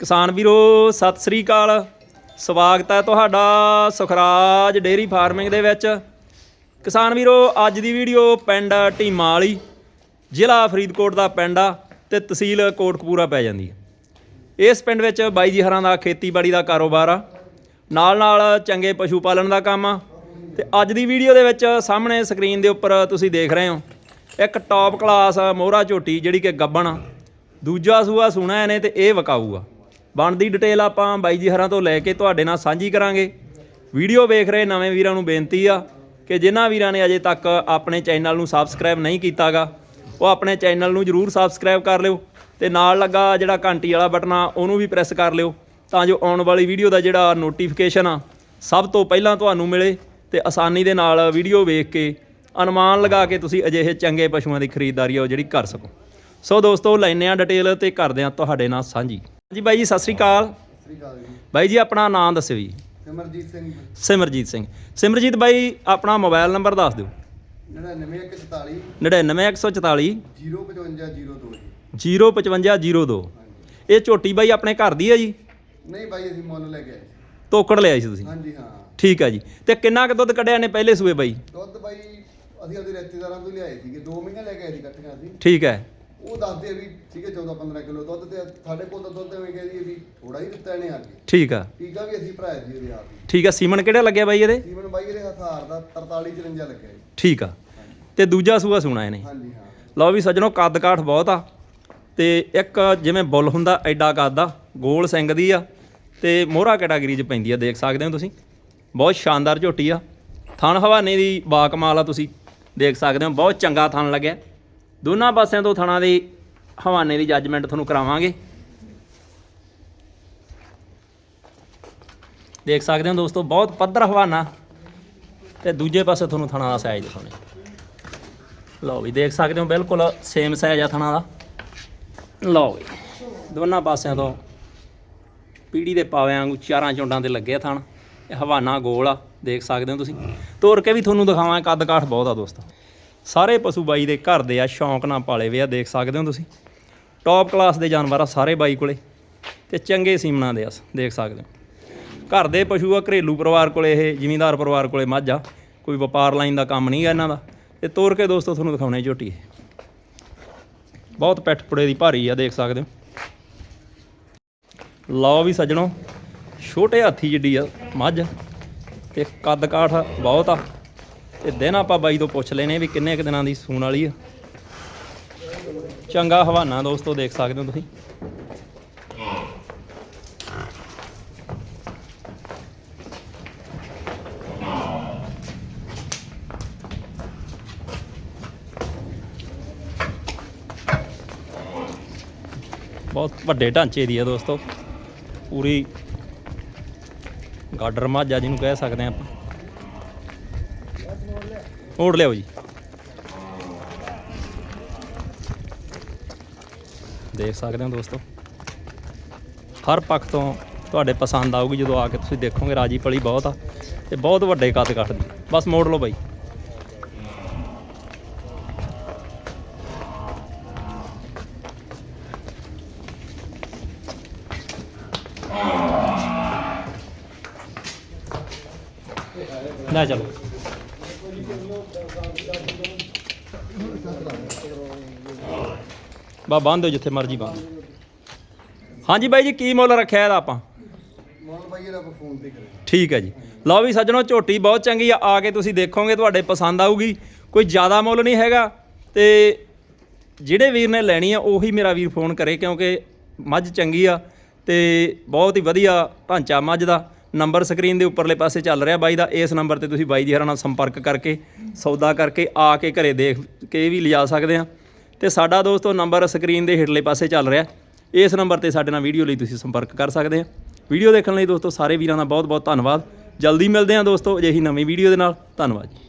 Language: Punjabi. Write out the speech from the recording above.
ਕਿਸਾਨ ਵੀਰੋ, ਸਤਿ ਸ੍ਰੀ ਅਕਾਲ। ਸਵਾਗਤ ਹੈ ਤੁਹਾਡਾ ਸੁਖਰਾਜ ਡੇਰੀ ਫਾਰਮਿੰਗ ਦੇ ਵਿੱਚ। ਕਿਸਾਨ ਵੀਰੋ, ਅੱਜ ਦੀ ਵੀਡੀਓ ਪਿੰਡ ਢੀਮਾ ਵਾਲੀ, ਜ਼ਿਲ੍ਹਾ ਫਰੀਦਕੋਟ ਦਾ ਪਿੰਡ ਆ ਤੇ ਤਹਿਸੀਲ ਕੋਟਕਪੂਰਾ ਪੈ ਜਾਂਦੀ ਹੈ ਇਸ ਪਿੰਡ ਵਿੱਚ ਬਾਈ ਜੀ ਹਰਾਂ ਦਾ ਖੇਤੀਬਾੜੀ ਦਾ ਕਾਰੋਬਾਰ ਆ। ਨਾਲ ਨਾਲ ਚੰਗੇ ਪਸ਼ੂ ਪਾਲਣ ਦਾ ਕੰਮ ਆ। ਤੇ ਅੱਜ ਦੀ ਵੀਡੀਓ ਦੇ ਵਿੱਚ ਸਾਹਮਣੇ ਸਕਰੀਨ ਦੇ ਉੱਪਰ ਤੁਸੀਂ ਦੇਖ ਰਹੇ ਹੋ, ਇੱਕ ਟੌਪ ਕਲਾਸ ਮੋਹਰਾ ਝੋਟੀ ਜਿਹੜੀ ਕਿ ਗੱਬਣ ਆ। ਦੂਜਾ ਸੂਆ ਸੁਣਾ ਇਹਨੇ ਤੇ ਇਹ ਵਕਾਊ ਆ ਬਣਦੀ ਡਿਟੇਲ ਆਪਾਂ ਬਾਈ ਜੀ ਹਰਾਂ ਤੋਂ ਲੈ ਕੇ ਤੁਹਾਡੇ ਨਾਲ ਸਾਂਝੀ ਕਰਾਂਗੇ। ਵੀਡੀਓ ਵੇਖ ਰਹੇ ਨਵੇਂ ਵੀਰਾਂ ਨੂੰ ਬੇਨਤੀ ਆ ਕਿ ਜਿਨ੍ਹਾਂ ਵੀਰਾਂ ਨੇ ਅਜੇ ਤੱਕ ਆਪਣੇ ਚੈਨਲ ਨੂੰ ਸਬਸਕ੍ਰਾਈਬ ਨਹੀਂ ਕੀਤਾਗਾ, ਉਹ ਆਪਣੇ ਚੈਨਲ ਨੂੰ ਜਰੂਰ ਸਬਸਕ੍ਰਾਈਬ ਕਰ ਲਿਓ ਤੇ ਨਾਲ ਲੱਗਾ ਜਿਹੜਾ ਘੰਟੀ ਵਾਲਾ ਬਟਨ ਆ, ਉਹਨੂੰ ਵੀ ਪ੍ਰੈਸ ਕਰ ਲਿਓ ਤਾਂ ਜੋ ਆਉਣ ਵਾਲੀ ਵੀਡੀਓ ਦਾ ਜਿਹੜਾ ਨੋਟੀਫਿਕੇਸ਼ਨ ਆ, ਸਭ ਤੋਂ ਪਹਿਲਾਂ ਤੁਹਾਨੂੰ ਮਿਲੇ ਤੇ ਆਸਾਨੀ ਦੇ ਨਾਲ ਵੀਡੀਓ ਵੇਖ ਕੇ ਅਨੁਮਾਨ ਲਗਾ ਕੇ ਤੁਸੀਂ ਅਜਿਹੇ ਚੰਗੇ ਪਸ਼ੂਆਂ ਦੀ ਖਰੀਦਦਾਰੀ ਆ ਉਹ ਜਿਹੜੀ ਕਰ ਸਕੋ। ਸੋ ਦੋਸਤੋ ਲੈਨੇ ਆ ਡਿਟੇਲ ਤੇ ਕਰਦੇ ਆ ਤੁਹਾਡੇ ਨਾਲ ਸਾਂਝੀ। ਜੀ ਬਾਈ ਜੀ ਸਤਿ ਸ੍ਰੀ ਅਕਾਲ। ਸ੍ਰੀ ਅਕਾਲ ਜੀ ਬਾਈ ਜੀ ਆਪਣਾ ਨਾਮ ਦੱਸਿਓ ਜੀ ਸਿਮਰਜੀਤ ਸਿੰਘ ਸਿਮਰਜੀਤ ਸਿੰਘ। ਸਿਮਰਜੀਤ ਬਾਈ ਆਪਣਾ ਮੋਬਾਈਲ ਨੰਬਰ ਦੱਸ ਦਿਓ। 99144 99144 05502 ਜੀ। 05502 ਇਹ ਝੋਟੀ ਬਾਈ ਆਪਣੇ ਘਰ ਦੀ ਹੈ ਜੀ? ਨਹੀਂ ਬਾਈ ਅਸੀਂ ਮੁੱਲ ਲੈ ਕੇ ਆਏ ਤੋਕੜ ਲਿਆਈ ਸੀ ਤੁਸੀਂ? ਹਾਂਜੀ ਹਾਂ। ਠੀਕ ਹੈ ਜੀ। ਤੇ ਕਿੰਨਾ ਕੁ ਦੁੱਧ ਕੱਢਿਆ ਨੇ ਪਹਿਲੇ ਸੂਏ ਬਾਈ? ਦੁੱਧ ਬਾਈ ਅਸੀਂ ਆਪਦੇ ਰਿਸ਼ਤੇਦਾਰਾਂ ਤੋਂ ਲਿਆਏ ਸੀਗੇ। 2 ਮਹੀਨੇ ਲੈ ਕੇ ਆਏ ਸੀ ਇਕੱਠੀਆਂ ਅਸੀਂ। ਠੀਕ ਹੈ। ਉਹ ਦੱਸਦੇ ਵੀ ਠੀਕ ਹੈ 14 15 ਕਿਲੋ ਦੁੱਧ ਤੇ ਸਾਡੇ ਕੋਲ ਤਾਂ ਦੁੱਧ ਐਵੇਂ ਕਹਿੰਦੀ ਵੀ ਥੋੜਾ ਹੀ ਦਿੱਤਾ ਇਹਨੇ ਆ ਕੇ। ਠੀਕ ਆ। ਟੀਕਾ ਵੀ ਅਸੀਂ ਭਰਾਇਆ ਸੀ ਇਹਦੇ ਆਪ ਹੀ। ਠੀਕ ਆ ਸੀਮਨ ਕਿਹੜਾ ਲੱਗਿਆ ਬਾਈ ਇਹਦੇ? ਜੀਵਨ ਬਾਈ ਇਹਦੇ ਹਥਾਰ ਦਾ 43 54 ਲੱਗਿਆ ਜੀ। ਠੀਕ ਆ। ਤੇ ਦੂਜਾ ਸੂਆ ਸੁਣਾ ਇਹਨੇ। ਹਾਂਜੀ ਹਾਂ। ਲਓ ਵੀ ਸੱਜਣੋ ਕੱਦ ਕਾਠ ਬਹੁਤ ਆ। ਤੇ ਇੱਕ ਜਿਵੇਂ ਬੁੱਲ ਹੁੰਦਾ ਐਡਾ ਕੱਦ ਆ ਗੋਲ ਸਿੰਘ ਦੀ ਆ। ਤੇ ਮੋਹਰਾ ਕੈਟਾਗਰੀ 'ਚ ਪੈਂਦੀ ਆ ਦੇਖ ਸਕਦੇ ਹੋ ਤੁਸੀਂ? ਬਹੁਤ ਸ਼ਾਨਦਾਰ ਝੋਟੀ ਆ। ਥਣ ਹਵਾਨੇ ਦੀ ਬਾਕਮਾਲ ਆ ਤੁਸੀਂ ਦੇਖ ਸਕਦੇ ਹੋ। ਬਹੁਤ ਚੰਗਾ ਥਣ ਲੱਗਿਆ। ਦੋਨਾਂ ਪਾਸਿਆਂ ਤੋਂ ਥਣਾ ਦੀ ਹਵਾਨੇ ਦੀ ਜੱਜਮੈਂਟ ਤੁਹਾਨੂੰ ਕਰਾਵਾਂਗੇ। ਦੇਖ ਸਕਦੇ ਹੋ ਦੋਸਤੋ, ਬਹੁਤ ਪੱਧਰ ਹਵਾਨਾ ਤੇ ਦੂਜੇ ਪਾਸੇ ਤੁਹਾਨੂੰ ਥਣਾ ਦਾ ਸਾਈਜ਼ ਦਿਖਾਉਣੇ। ਲਓ ਵੀ, ਦੇਖ ਸਕਦੇ ਹੋ ਬਿਲਕੁਲ ਸੇਮ ਸਾਈਜ਼ ਆ ਥਣਾ ਦਾ। ਲਓ ਵੀ, ਦੋਨਾਂ ਪਾਸਿਆਂ ਤੋਂ ਪੀੜੀ ਦੇ ਪਾਵਿਆਂ ਵਾਂਗੂ ਚਾਰਾਂ ਚੁੰਡਾਂ ਤੇ ਲੱਗੇ ਆ ਥਣ। ਇਹ ਹਵਾਨਾ ਗੋਲ ਆ, ਦੇਖ ਸਕਦੇ ਹੋ ਤੁਸੀਂ। ਤੋਰ ਕੇ ਵੀ ਤੁਹਾਨੂੰ ਦਿਖਾਵਾਂ ਕੱਦ ਕਾਠ ਬਹੁਤ ਆ ਦੋਸਤੋ। ਸਾਰੇ ਪਸ਼ੂ ਬਾਈ ਦੇ ਘਰ ਦੇ ਆ, ਸ਼ੌਂਕ ਨਾਲ ਪਾਲੇ ਵੇ ਆ, ਦੇਖ ਸਕਦੇ ਹੋ ਤੁਸੀਂ। ਟੌਪ ਕਲਾਸ ਦੇ ਜਾਨਵਰ ਆ ਸਾਰੇ ਬਾਈ ਕੋਲੇ ਤੇ ਚੰਗੇ ਸੀਮਨਾ ਦੇ ਆ, ਦੇਖ ਸਕਦੇ ਹੋ। ਘਰ ਦੇ ਪਸ਼ੂ ਆ, ਘਰੇਲੂ ਪਰਿਵਾਰ ਕੋਲੇ ਇਹ, ਜ਼ਿਮੀਂਦਾਰ ਪਰਿਵਾਰ ਕੋਲੇ ਮੱਝ ਆ, ਕੋਈ ਵਪਾਰ ਲਾਈਨ ਦਾ ਕੰਮ ਨਹੀਂ ਗਾ ਇਹਨਾਂ ਦਾ। ਤੇ ਤੋਰ ਕੇ ਦੋਸਤੋ ਤੁਹਾਨੂੰ ਦਿਖਾਉਣੇ ਝੋਟੀ ਇਹ। ਬਹੁਤ ਪੈਠ ਪੁੜੇ ਦੀ ਭਾਰੀ ਆ, ਦੇਖ ਸਕਦੇ ਹੋ। ਲਓ ਵੀ ਸੱਜਣੋ, ਛੋਟੇ ਹਾਥੀ ਜਿੱਡੀ ਆ, ਮੱਝ ਤੇ ਕੱਦ ਕਾਠ ਬਹੁਤ ਆ। ਤੇ ਦਿਨ ਆਪਾਂ ਬਾਈ ਤੋਂ ਪੁੱਛ ਲੈਨੇ ਵੀ ਕਿੰਨੇ ਕੁ ਦਿਨਾਂ ਦੀ ਸੂਣ ਵਾਲੀ ਆ। ਚੰਗਾ ਹਵਾਨਾ ਦੋਸਤੋ, ਦੇਖ ਸਕਦੇ ਹੋ ਤੁਸੀਂ। ਬਹੁਤ ਵੱਡੇ ਢਾਂਚੇ ਦੀ ਆ ਦੋਸਤੋ। ਪੂਰੀ ਗਾਡਰ ਮਾਝਾ ਜਿਹਨੂੰ ਕਹਿ ਸਕਦੇ ਆ ਆਪਾਂ। ਮੋੜ ਲਿਓ ਜੀ। ਦੇਖ ਸਕਦੇ ਹੋ ਦੋਸਤੋ। ਹਰ ਪੱਖ ਤੋਂ ਤੁਹਾਡੇ ਪਸੰਦ ਆਊਗੀ, ਜਦੋਂ ਆ ਕੇ ਤੁਸੀਂ ਦੇਖੋਗੇ ਰਾਜੀ ਪਲੀ ਬਹੁਤ ਆ ਤੇ ਬਹੁਤ ਵੱਡੇ ਕੱਦ ਕੱਟਦੀ। ਬਸ ਮੋੜ ਲਓ ਬਾਈ। ਲੈ ਚਲੋ। ਬਾ ਬੰਦ ਹੋ ਜਿੱਥੇ ਮਰਜ਼ੀ ਬੰਦ। ਹਾਂਜੀ ਬਾਈ ਜੀ ਕੀ ਮੁੱਲ ਰੱਖਿਆ ਇਹਦਾ ਆਪਾਂ? ਮੁੱਲ ਬਾਈ ਇਹਦਾ ਫੋਨ ਤੇ ਕਰੇ ਠੀਕ ਹੈ ਜੀ। ਲਓ ਵੀ ਸੱਜਣੋ ਝੋਟੀ ਬਹੁਤ ਚੰਗੀ ਆ ਆ ਕੇ ਤੁਸੀਂ ਦੇਖੋਗੇ ਤੁਹਾਡੇ ਪਸੰਦ ਆਊਗੀ। ਕੋਈ ਜ਼ਿਆਦਾ ਮੁੱਲ ਨਹੀਂ ਹੈਗਾ ਤੇ ਜਿਹੜੇ ਵੀਰ ਨੇ ਲੈਣੀ ਆ ਉਹੀ ਮੇਰਾ ਵੀਰ ਫੋਨ ਕਰੇ ਕਿਉਂਕਿ ਮੱਝ ਚੰਗੀ ਆ ਤੇ ਬਹੁਤ ਹੀ ਵਧੀਆ ਢਾਂਚਾ ਮੱਝ ਦਾ। ਨੰਬਰ ਸਕਰੀਨ ਦੇ ਉੱਪਰਲੇ ਪਾਸੇ ਚੱਲ ਰਿਹਾ ਬਾਈ ਦਾ, ਇਸ ਨੰਬਰ ਤੇ ਤੁਸੀਂ ਬਾਈ ਜੀ ਹਰਾਂ ਨਾਲ ਸੰਪਰਕ ਕਰਕੇ, ਸੌਦਾ ਕਰਕੇ ਆ ਕੇ ਘਰੇ ਦੇਖ ਕੇ ਵੀ ਲਿਜਾ ਸਕਦੇ ਆ। ਤੇ ਸਾਡਾ ਦੋਸਤੋ ਨੰਬਰ ਸਕਰੀਨ ਦੇ ਹੇਠਲੇ ਪਾਸੇ ਚੱਲ ਰਿਹਾ, ਇਸ ਨੰਬਰ ਤੇ ਸਾਡੇ ਨਾਲ ਵੀਡੀਓ ਲਈ ਤੁਸੀਂ ਸੰਪਰਕ ਕਰ ਸਕਦੇ ਆ। ਵੀਡੀਓ ਦੇਖਣ ਲਈ ਦੋਸਤੋ ਸਾਰੇ ਵੀਰਾਂ ਦਾ ਬਹੁਤ ਬਹੁਤ ਧੰਨਵਾਦ। ਜਲਦੀ ਮਿਲਦੇ ਹਾਂ ਦੋਸਤੋ ਅਜਿਹੀ ਨਵੀਂ ਵੀਡੀਓ ਦੇ ਨਾਲ। ਧੰਨਵਾਦ ਜੀ।